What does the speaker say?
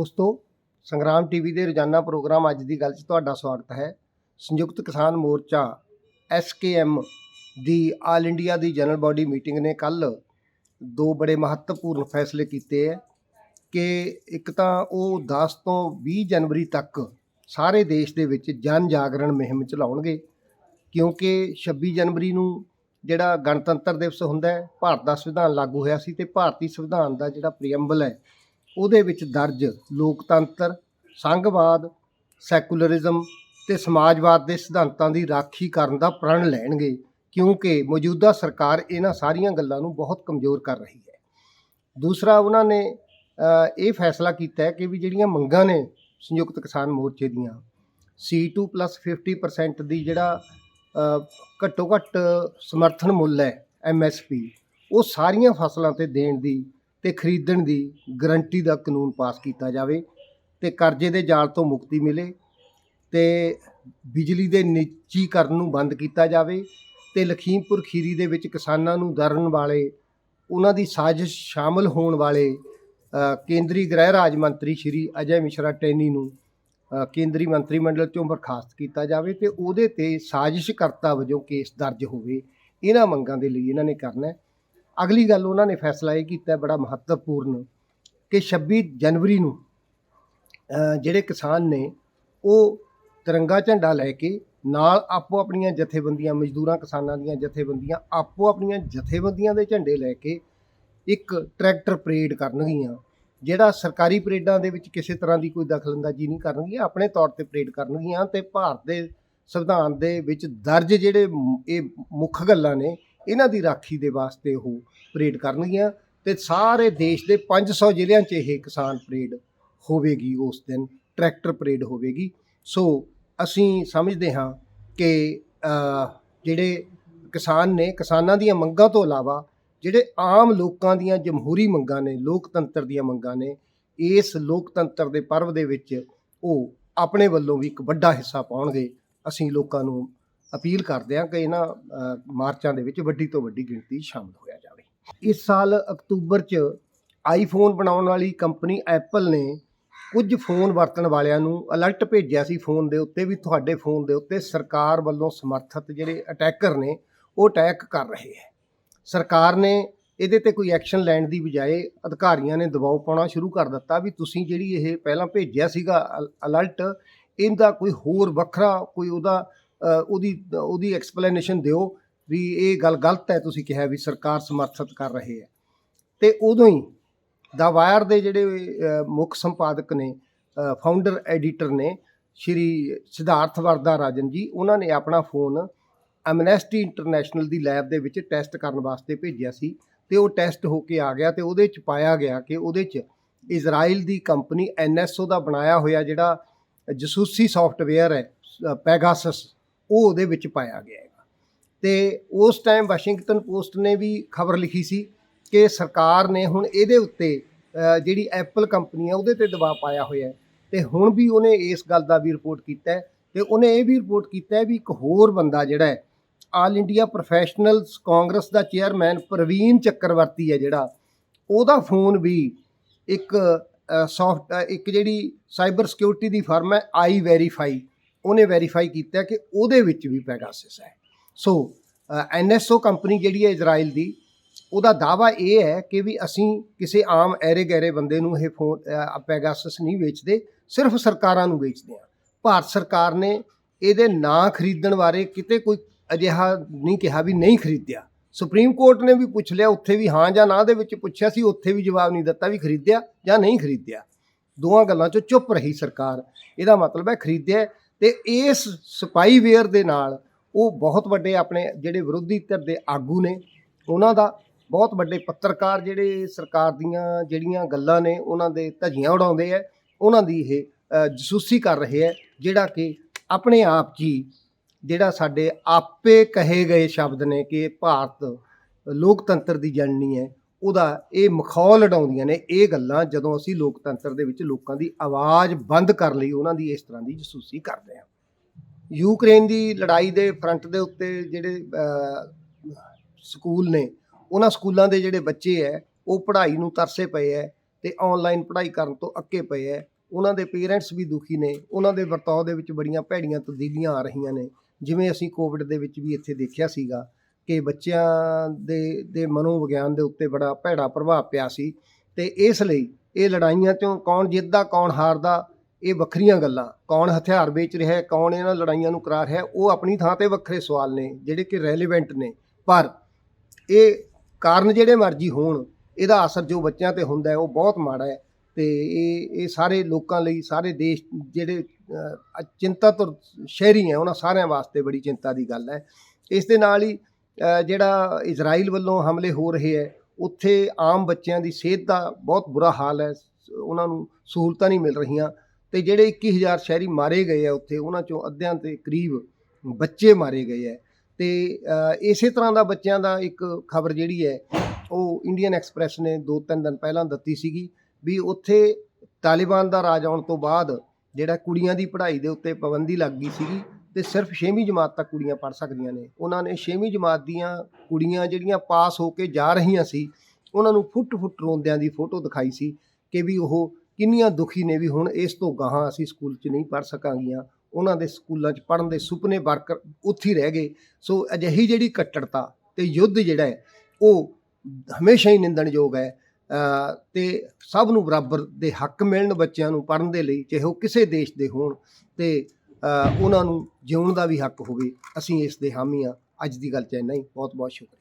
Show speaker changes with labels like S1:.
S1: ਦੋਸਤੋ, ਸੰਗਰਾਮ ਟੀਵੀ ਦੇ ਰੋਜ਼ਾਨਾ ਪ੍ਰੋਗਰਾਮ ਅੱਜ ਦੀ ਗੱਲ 'ਚ ਤੁਹਾਡਾ ਸਵਾਗਤ ਹੈ। ਸੰਯੁਕਤ ਕਿਸਾਨ ਮੋਰਚਾ ਐਸਕੇਐਮ ਦੀ ਆਲ ਇੰਡੀਆ ਦੀ ਜਨਰਲ ਬਾਡੀ ਮੀਟਿੰਗ ਨੇ ਕੱਲ ਦੋ ਬੜੇ ਮਹੱਤਵਪੂਰਨ ਫੈਸਲੇ ਕੀਤੇ ਹੈ ਕਿ ਇੱਕ ਤਾਂ ਉਹ 10 ਤੋਂ 20 ਜਨਵਰੀ ਤੱਕ ਸਾਰੇ ਦੇਸ਼ ਦੇ ਵਿੱਚ ਜਨ ਜਾਗਰਣ ਮੁਹਿੰਮ ਚਲਾਉਣਗੇ, ਕਿਉਂਕਿ 26 ਜਨਵਰੀ ਨੂੰ ਜਿਹੜਾ ਗਣਤੰਤਰ ਦਿਵਸ ਹੁੰਦਾ ਹੈ ਭਾਰਤ ਦਾ ਸੰਵਿਧਾਨ ਲਾਗੂ ਹੋਇਆ ਸੀ ਤੇ ਭਾਰਤੀ ਸੰਵਿਧਾਨ ਦਾ ਜਿਹੜਾ ਪ੍ਰੀਐਮਬਲ ਹੈ ਉਹਦੇ ਵਿੱਚ ਦਰਜ ਲੋਕਤੰਤਰ, ਸੰਘਵਾਦ, ਸੈਕੂਲਰਿਜ਼ਮ ਤੇ ਸਮਾਜਵਾਦ ਦੇ ਸਿਧਾਂਤਾਂ ਦੀ ਰਾਖੀ ਕਰਨ ਦਾ ਪ੍ਰਣ ਲੈਣਗੇ, ਕਿਉਂਕਿ ਮੌਜੂਦਾ ਸਰਕਾਰ ਇਹਨਾਂ ਸਾਰੀਆਂ ਗੱਲਾਂ ਨੂੰ ਬਹੁਤ ਕਮਜ਼ੋਰ ਕਰ ਰਹੀ ਹੈ। ਦੂਸਰਾ, ਉਹਨਾਂ ਨੇ ਇਹ ਫੈਸਲਾ ਕੀਤਾ ਹੈ ਕਿ ਵੀ ਜਿਹੜੀਆਂ ਮੰਗਾਂ ਨੇ ਸੰਯੁਕਤ ਕਿਸਾਨ ਮੋਰਚੇ ਦੀਆਂ C2 50% ਦੀ ਜਿਹੜਾ ਘੱਟੋ ਘੱਟ ਸਮਰਥਨ ਮੁੱਲ ਹੈ MSP ਉਹ ਸਾਰੀਆਂ ਫਸਲਾਂ ਤੇ ਦੇਣ ਦੀ ਤੇ ਖਰੀਦਣ ਦੀ ਗਰੰਟੀ ਦਾ ਕਾਨੂੰਨ ਪਾਸ ਕੀਤਾ ਜਾਵੇ ਤੇ ਕਰਜ਼ੇ ਦੇ ਜਾਲ ਤੋਂ ਮੁਕਤੀ ਮਿਲੇ ਤੇ ਬਿਜਲੀ ਦੇ ਨਿੱਜੀਕਰਨ ਨੂੰ ਬੰਦ ਕੀਤਾ ਜਾਵੇ ਤੇ ਲਖੀਮਪੁਰ ਖੀਰੀ ਦੇ ਵਿੱਚ ਕਿਸਾਨਾਂ ਨੂੰ ਦਰਨ ਵਾਲੇ, ਉਹਨਾਂ ਦੀ ਸਾਜ਼ਿਸ਼ ਸ਼ਾਮਲ ਹੋਣ ਵਾਲੇ ਕੇਂਦਰੀ ਗ੍ਰਹਿ ਰਾਜ ਮੰਤਰੀ ਸ਼੍ਰੀ ਅਜੇ ਮਿਸ਼ਰਾ ਟੈਨੀ ਨੂੰ ਕੇਂਦਰੀ ਮੰਤਰੀ ਮੰਡਲ ਚੋਂ ਬਰਖਾਸਤ ਕੀਤਾ ਜਾਵੇ ਤੇ ਉਹਦੇ ਤੇ ਸਾਜ਼ਿਸ਼ਕਰਤਾ ਵਜੋਂ ਕੇਸ ਦਰਜ ਹੋਵੇ। ਇਹਨਾਂ ਮੰਗਾਂ ਦੇ ਲਈ ਇਹਨਾਂ ਨੇ ਕਰਨਾ ਹੈ। ਅਗਲੀ ਗੱਲ ਉਹਨਾਂ ਨੇ ਫੈਸਲਾ ਇਹ ਕੀਤਾ ਬੜਾ ਮਹੱਤਵਪੂਰਨ ਕਿ 26 ਜਨਵਰੀ ਨੂੰ ਜਿਹੜੇ ਕਿਸਾਨ ਨੇ ਉਹ ਤਿਰੰਗਾ ਝੰਡਾ ਲੈ ਕੇ ਨਾਲ ਆਪੋ ਆਪਣੀਆਂ ਜਥੇਬੰਦੀਆਂ, ਮਜ਼ਦੂਰਾਂ ਕਿਸਾਨਾਂ ਦੀਆਂ ਜਥੇਬੰਦੀਆਂ ਆਪੋ ਆਪਣੀਆਂ ਜਥੇਬੰਦੀਆਂ ਦੇ ਝੰਡੇ ਲੈ ਕੇ ਇੱਕ ਟਰੈਕਟਰ ਪਰੇਡ ਕਰਨਗੀਆਂ, ਜਿਹੜਾ ਸਰਕਾਰੀ ਪਰੇਡਾਂ ਦੇ ਵਿੱਚ ਕਿਸੇ ਤਰ੍ਹਾਂ ਦੀ ਕੋਈ ਦਖਲਅੰਦਾਜ਼ੀ ਨਹੀਂ ਕਰਨਗੀਆਂ, ਆਪਣੇ ਤੌਰ ਤੇ ਪਰੇਡ ਕਰਨਗੀਆਂ ਤੇ ਭਾਰਤ ਦੇ ਸੰਵਿਧਾਨ ਦੇ ਵਿੱਚ ਦਰਜ ਜਿਹੜੇ ਇਹ ਮੁੱਖ ਗੱਲਾਂ ਨੇ ਇਹਨਾਂ ਦੀ ਰਾਖੀ ਦੇ ਵਾਸਤੇ ਉਹ ਪਰੇਡ ਕਰਨਗੀਆਂ ਤੇ ਸਾਰੇ ਦੇਸ਼ ਦੇ 500 ਜ਼ਿਲ੍ਹਿਆਂ 'ਚ ਇਹ ਕਿਸਾਨ ਪਰੇਡ ਹੋਵੇਗੀ, ਉਸ ਦਿਨ ਟਰੈਕਟਰ ਪਰੇਡ ਹੋਵੇਗੀ। ਸੋ ਅਸੀਂ ਸਮਝਦੇ ਹਾਂ ਕਿ ਜਿਹੜੇ ਕਿਸਾਨ ਨੇ, ਕਿਸਾਨਾਂ ਦੀਆਂ ਮੰਗਾਂ ਤੋਂ ਇਲਾਵਾ ਜਿਹੜੇ ਆਮ ਲੋਕਾਂ ਦੀਆਂ ਜਮਹੂਰੀ ਮੰਗਾਂ ਨੇ, ਲੋਕਤੰਤਰ ਦੀਆਂ ਮੰਗਾਂ ਨੇ, ਇਸ ਲੋਕਤੰਤਰ ਦੇ ਪਰਵ ਦੇ ਵਿੱਚ ਉਹ ਆਪਣੇ ਵੱਲੋਂ ਵੀ ਇੱਕ ਵੱਡਾ ਹਿੱਸਾ ਪਾਉਣਗੇ। ਅਸੀਂ ਲੋਕਾਂ ਨੂੰ ਅਪੀਲ ਕਰਦੇ ਹਾਂ ਕਿ ਇਹਨਾਂ ਮਾਰਚਾਂ ਦੇ ਵਿੱਚ ਵੱਡੀ ਤੋਂ ਵੱਡੀ ਗਿਣਤੀ ਸ਼ਾਮਲ ਹੋਇਆ ਜਾਵੇ। ਇਸ ਸਾਲ ਅਕਤੂਬਰ 'ਚ ਆਈਫੋਨ ਬਣਾਉਣ ਵਾਲੀ ਕੰਪਨੀ ਐਪਲ ਨੇ ਕੁਝ ਫੋਨ ਵਰਤਣ ਵਾਲਿਆਂ ਨੂੰ ਅਲਰਟ ਭੇਜਿਆ ਸੀ ਫੋਨ ਦੇ ਉੱਤੇ ਵੀ ਤੁਹਾਡੇ ਫੋਨ ਦੇ ਉੱਤੇ ਸਰਕਾਰ ਵੱਲੋਂ ਸਮਰਥਿਤ ਜਿਹੜੇ ਅਟੈਕਰ ਨੇ, ਉਹ ਅਟੈਕ ਕਰ ਰਹੇ ਹੈ। ਸਰਕਾਰ ਨੇ ਇਹਦੇ ਤੇ ਕੋਈ ਐਕਸ਼ਨ ਲੈਣ ਦੀ ਬਜਾਏ ਅਧਿਕਾਰੀਆਂ ਨੇ ਦਬਾਅ ਪਾਉਣਾ ਸ਼ੁਰੂ ਕਰ ਦਿੱਤਾ ਵੀ ਤੁਸੀਂ ਜਿਹੜੀ ਇਹ ਪਹਿਲਾਂ ਭੇਜਿਆ ਸੀਗਾ ਅਲਰਟ, ਇਹਦਾ ਕੋਈ ਹੋਰ ਵੱਖਰਾ, ਕੋਈ ਉਹਦਾ ਉਹਦੀ ਉਹਦੀ ਐਕਸਪਲੇਨੇਸ਼ਨ ਦਿਓ ਵੀ ਇਹ ਗੱਲ ਗਲਤ ਹੈ, ਤੁਸੀਂ ਕਿਹਾ ਵੀ ਸਰਕਾਰ ਸਮਰਥਿਤ ਕਰ ਰਹੇ ਹੈ। ਤੇ ਉਦੋਂ ਹੀ ਦਾ ਵਾਇਰ ਦੇ ਜਿਹੜੇ ਮੁੱਖ ਸੰਪਾਦਕ ਨੇ ਫਾਊਂਡਰ ਐਡੀਟਰ ਨੇ, ਸ਼੍ਰੀ ਸਿਧਾਰਥ ਵਰਦਾ ਰਾਜਨ ਜੀ, ਉਹਨਾਂ ਨੇ ਆਪਣਾ ਫੋਨ ਐਮਨੈਸਟੀ ਇੰਟਰਨੈਸ਼ਨਲ ਦੀ ਲੈਬ ਦੇ ਵਿੱਚ ਟੈਸਟ ਕਰਨ ਵਾਸਤੇ ਭੇਜਿਆ ਸੀ ਤੇ ਉਹ ਟੈਸਟ ਹੋ ਕੇ ਆ ਗਿਆ ਤੇ ਉਹਦੇ ਚ ਪਾਇਆ ਗਿਆ ਕਿ ਉਹਦੇ ਚ ਇਜ਼ਰਾਈਲ ਦੀ ਕੰਪਨੀ ਐਨਐਸਓ ਦਾ ਬਣਾਇਆ ਹੋਇਆ ਜਿਹੜਾ ਜਸੂਸੀ ਸੌਫਟਵੇਅਰ ਹੈ ਪੈਗਾਸਸ ਉਹ ਉਹਦੇ ਵਿੱਚ ਪਾਇਆ ਗਿਆ ਹੈਗਾ। ਤੇ ਉਸ ਟਾਈਮ ਵਾਸ਼ਿੰਗਟਨ ਪੋਸਟ ਨੇ ਵੀ ਖਬਰ ਲਿਖੀ ਸੀ ਕਿ ਸਰਕਾਰ ਨੇ ਹੁਣ ਇਹਦੇ ਉੱਤੇ ਜਿਹੜੀ ਐਪਲ ਕੰਪਨੀ ਹੈ ਉਹਦੇ ਤੇ ਦਬਾਅ ਪਾਇਆ ਹੋਇਆ ਹੈ। ਤੇ ਹੁਣ ਵੀ ਉਹਨੇ ਇਸ ਗੱਲ ਦਾ ਵੀ ਰਿਪੋਰਟ ਕੀਤਾ ਹੈ। ਤੇ ਉਹਨੇ ਇਹ ਵੀ ਰਿਪੋਰਟ ਕੀਤਾ ਹੈ ਵੀ ਇੱਕ ਹੋਰ ਬੰਦਾ ਜਿਹੜਾ ਹੈ ਆਲ ਇੰਡੀਆ ਪ੍ਰੋਫੈਸ਼ਨਲਸ ਕਾਂਗਰਸ ਦਾ ਚੇਅਰਮੈਨ ਪ੍ਰਵੀਨ ਚੱਕਰਵਰਤੀ ਹੈ ਜਿਹੜਾ, ਉਹਦਾ ਫੋਨ ਵੀ ਇੱਕ ਸੌਫਟ ਇੱਕ ਜਿਹੜੀ ਸਾਈਬਰ ਸਿਕਿਉਰਿਟੀ ਦੀ ਫਰਮ ਹੈ ਆਈ ਵੈਰੀਫਾਈ ਉਹਨੇ ਵੈਰੀਫਾਈ ਕੀਤਾ ਕਿ ਉਹਦੇ ਵਿੱਚ ਵੀ ਪੈਗਾਸਸ ਹੈ। ਸੋ ਐਨਐਸਓ ਕੰਪਨੀ ਜਿਹੜੀ ਹੈ ਇਜ਼ਰਾਈਲ ਦੀ, ਉਹਦਾ ਦਾਵਾ ਇਹ ਹੈ ਕਿ ਵੀ ਅਸੀਂ ਕਿਸੇ ਆਮ ਐਰੇ ਗੈਰੇ ਬੰਦੇ ਨੂੰ ਇਹ ਫੋਨ ਪੈਗਾਸਸ ਨਹੀਂ ਵੇਚਦੇ, ਸਿਰਫ ਸਰਕਾਰਾਂ ਨੂੰ ਵੇਚਦੇ ਆ ਭਾਰਤ ਸਰਕਾਰ ਨੇ ਇਹਦੇ ਨਾ ਖਰੀਦਣ ਬਾਰੇ ਕਿਤੇ ਕੋਈ ਅਜਿਹਾ ਨਹੀਂ ਕਿਹਾ ਵੀ ਨਹੀਂ ਖਰੀਦਿਆ। ਸੁਪਰੀਮ ਕੋਰਟ ਨੇ ਵੀ ਪੁੱਛ ਲਿਆ, ਉੱਥੇ ਵੀ ਹਾਂ ਜਾਂ ਨਾ ਦੇ ਵਿੱਚ ਪੁੱਛਿਆ ਸੀ, ਉੱਥੇ ਵੀ ਜਵਾਬ ਨਹੀਂ ਦਿੱਤਾ ਵੀ ਖਰੀਦਿਆ ਜਾਂ ਨਹੀਂ ਖਰੀਦਿਆ। ਦੋਵਾਂ ਗੱਲਾਂ 'ਚੋਂ ਚੁੱਪ ਰਹੀ ਸਰਕਾਰ। ਇਹਦਾ ਮਤਲਬ ਹੈ ਖਰੀਦਿਆ ਤੇ ਇਸ ਸਪਾਈਵੇਅਰ ਦੇ ਨਾਲ ਉਹ ਬਹੁਤ ਵੱਡੇ ਆਪਣੇ ਜਿਹੜੇ ਵਿਰੋਧੀ ਧਿਰ ਦੇ ਆਗੂ ਨੇ, ਉਹਨਾਂ ਦਾ ਬਹੁਤ ਵੱਡੇ ਪੱਤਰਕਾਰ ਜਿਹੜੇ ਸਰਕਾਰ ਦੀਆਂ ਜਿਹੜੀਆਂ ਗੱਲਾਂ ਨੇ, ਉਹਨਾਂ ਦੇ ਧੱਜੀਆਂ ਉਡਾਉਂਦੇ ਆ, ਉਹਨਾਂ ਦੀ ਇਹ ਜਸੂਸੀ ਕਰ ਰਹੇ ਹੈ ਜਿਹੜਾ ਕਿ ਆਪਣੇ ਆਪ 'ਚ ਹੀ ਜਿਹੜਾ ਸਾਡੇ ਆਪੇ ਕਹੇ ਗਏ ਸ਼ਬਦ ਨੇ ਕਿ ਭਾਰਤ ਲੋਕਤੰਤਰ ਦੀ ਜਨਨੀ ਹੈ ਉਹਦਾ ਇਹ ਮਖੌਲ ਉਡਾਉਂਦੀਆਂ ਨੇ, ਇਹ ਗੱਲਾਂ ਜਦੋਂ ਅਸੀਂ ਲੋਕਤੰਤਰ ਦੇ ਵਿੱਚ ਲੋਕਾਂ ਦੀ ਆਵਾਜ਼ ਬੰਦ ਕਰ ਲਈ, ਉਹਨਾਂ ਦੀ ਇਸ ਤਰ੍ਹਾਂ ਦੀ ਜਸੂਸੀ ਕਰਦੇ ਹਾਂ। ਯੂਕਰੇਨ ਦੀ ਲੜਾਈ ਦੇ ਫਰੰਟ ਦੇ ਉੱਤੇ ਜਿਹੜੇ ਸਕੂਲ ਨੇ, ਉਹਨਾਂ ਸਕੂਲਾਂ ਦੇ ਜਿਹੜੇ ਬੱਚੇ ਹੈ, ਉਹ ਪੜ੍ਹਾਈ ਨੂੰ ਤਰਸੇ ਪਏ ਹੈ ਤੇ ਆਨਲਾਈਨ ਪੜ੍ਹਾਈ ਕਰਨ ਤੋਂ ਅੱਕੇ ਪਏ ਐ ਉਹਨਾਂ ਦੇ ਪੇਰੈਂਟਸ ਵੀ ਦੁਖੀ ਨੇ, ਉਹਨਾਂ ਦੇ ਵਰਤਾਓ ਦੇ ਵਿੱਚ ਬੜੀਆਂ ਭੈੜੀਆਂ ਤਬਦੀਲੀਆਂ ਆ ਰਹੀਆਂ ਨੇ। ਜਿਵੇਂ ਅਸੀਂ ਕੋਵਿਡ ਦੇ ਵਿੱਚ ਵੀ ਇੱਥੇ ਦੇਖਿਆ ਸੀਗਾ ਕਿ ਬੱਚਿਆਂ ਦੇ ਦੇ ਮਨੋਵਿਗਿਆਨ ਦੇ ਉੱਤੇ ਬੜਾ ਭੈੜਾ ਪ੍ਰਭਾਵ ਪਿਆ ਸੀ ਤੇ ਇਸ ਲਈ ਇਹ ਲੜਾਈਆਂ ਚੋਂ ਕੌਣ ਜਿੱਤਦਾ, ਕੌਣ ਹਾਰਦਾ, ਇਹ ਵੱਖਰੀਆਂ ਗੱਲਾਂ। ਕੌਣ ਹਥਿਆਰ ਵੇਚ ਰਿਹਾ ਹੈ, ਕੌਣ ਇਹਨਾਂ ਲੜਾਈਆਂ ਨੂੰ ਕਰਾ ਰਿਹਾ ਉਹ ਆਪਣੀ ਥਾਂ ਤੇ ਵੱਖਰੇ ਸਵਾਲ ਨੇ ਜਿਹੜੇ ਕਿ ਰੈਲੇਵੈਂਟ ਨੇ। ਪਰ ਇਹ ਕਾਰਨ ਜਿਹੜੇ ਮਰਜ਼ੀ ਹੋਣ, ਇਹਦਾ ਅਸਰ ਜੋ ਬੱਚਿਆਂ ਤੇ ਹੁੰਦਾ ਹੈ, ਉਹ ਬਹੁਤ ਮਾੜਾ ਹੈ ਤੇ ਇਹ ਇਹ ਸਾਰੇ ਲੋਕਾਂ ਲਈ, ਸਾਰੇ ਦੇਸ਼ ਜਿਹੜੇ ਚਿੰਤਾ ਚਿੰਤਾਤ ਸ਼ਹਿਰੀ ਹੈ, ਉਹਨਾਂ ਸਾਰਿਆਂ ਵਾਸਤੇ ਬੜੀ ਚਿੰਤਾ ਦੀ ਗੱਲ ਹੈ। ਇਸ ਦੇ ਨਾਲ ਹੀ ਜਿਹੜਾ ਇਜ਼ਰਾਈਲ ਵੱਲੋਂ ਹਮਲੇ ਹੋ ਰਹੇ ਹੈ, ਉੱਥੇ ਆਮ ਬੱਚਿਆਂ ਦੀ ਸਿਹਤ ਦਾ ਬਹੁਤ ਬੁਰਾ ਹਾਲ ਹੈ, ਉਹਨਾਂ ਨੂੰ ਸਹੂਲਤਾਂ ਨਹੀਂ ਮਿਲ ਰਹੀਆਂ ਤੇ ਜਿਹੜੇ 21000 ਸ਼ਹਿਰੀ ਮਾਰੇ ਗਏ ਆ ਉੱਥੇ, ਉਹਨਾਂ ਚੋਂ ਅੱਧਿਆਂ ਦੇ ਕਰੀਬ ਬੱਚੇ ਮਾਰੇ ਗਏ ਹੈ ਤੇ ਇਸੇ ਤਰ੍ਹਾਂ ਦਾ ਬੱਚਿਆਂ ਦਾ ਇੱਕ ਖਬਰ ਜਿਹੜੀ ਹੈ, ਉਹ ਇੰਡੀਅਨ ਐਕਸਪ੍ਰੈਸ ਨੇ ਦੋ ਤਿੰਨ ਦਿਨ ਪਹਿਲਾਂ ਦਿੱਤੀ ਸੀਗੀ ਵੀ ਉੱਥੇ ਤਾਲਿਬਾਨ ਦਾ ਰਾਜ ਆਉਣ ਤੋਂ ਬਾਅਦ ਜਿਹੜਾ ਕੁੜੀਆਂ ਦੀ ਪੜ੍ਹਾਈ ਦੇ ਉੱਤੇ ਪਾਬੰਦੀ ਲੱਗ ਗਈ ਸੀਗੀ ਤੇ ਸਿਰਫ 6ਵੀਂ ਜਮਾਤ ਤੱਕ ਕੁੜੀਆਂ ਪੜ੍ਹ ਸਕਦੀਆਂ ਨੇ। ਉਹਨਾਂ ਨੇ 6ਵੀਂ ਜਮਾਤ ਦੀਆਂ ਕੁੜੀਆਂ ਜਿਹੜੀਆਂ ਪਾਸ ਹੋ ਕੇ ਜਾ ਰਹੀਆਂ ਸੀ ਉਹਨਾਂ ਨੂੰ ਫੁੱਟ-ਫੁੱਟ ਰੋਂਦਿਆਂ ਦੀ ਫੋਟੋ ਦਿਖਾਈ ਸੀ ਕਿ ਵੀ ਉਹ ਕਿੰਨੀਆਂ ਦੁਖੀ ਨੇ ਵੀ ਹੁਣ ਇਸ ਤੋਂ ਗਾਹਾਂ ਅਸੀਂ ਸਕੂਲ 'ਚ ਨਹੀਂ ਪੜ੍ਹ ਸਕਾਂਗੀਆਂ। ਉਹਨਾਂ ਦੇ ਸਕੂਲਾਂ 'ਚ ਪੜ੍ਹਨ ਦੇ ਸੁਪਨੇ ਵਰਕਰ ਉੱਥੇ ਹੀ ਰਹਿ ਗਏ। ਸੋ ਅਜਿਹੀ ਜਿਹੜੀ ਕੱਟੜਤਾ ਤੇ ਯੁੱਧ ਜਿਹੜਾ ਹੈ ਉਹ ਹਮੇਸ਼ਾ ਹੀ ਨਿੰਦਣਯੋਗ ਹੈ। ਅ, ਤੇ ਸਭ ਨੂੰ ਬਰਾਬਰ ਦੇ ਹੱਕ ਮਿਲਣ ਬੱਚਿਆਂ ਨੂੰ ਪੜ੍ਹਨ ਦੇ ਲਈ ਚਾਹੇ ਉਹ ਕਿਸੇ ਦੇਸ਼ ਦੇ ਹੋਣ ਤੇ ਉਹਨਾਂ ਨੂੰ ਜਿਉਣ ਦਾ ਵੀ ਹੱਕ ਹੋਵੇ, ਅਸੀਂ ਇਸ ਦੇ ਹਾਮੀ ਹਾਂ। ਅੱਜ ਦੀ ਗੱਲ ਚ ਇੰਨਾ ਹੀ। ਬਹੁਤ ਬਹੁਤ ਸ਼ੁਕਰੀਆ।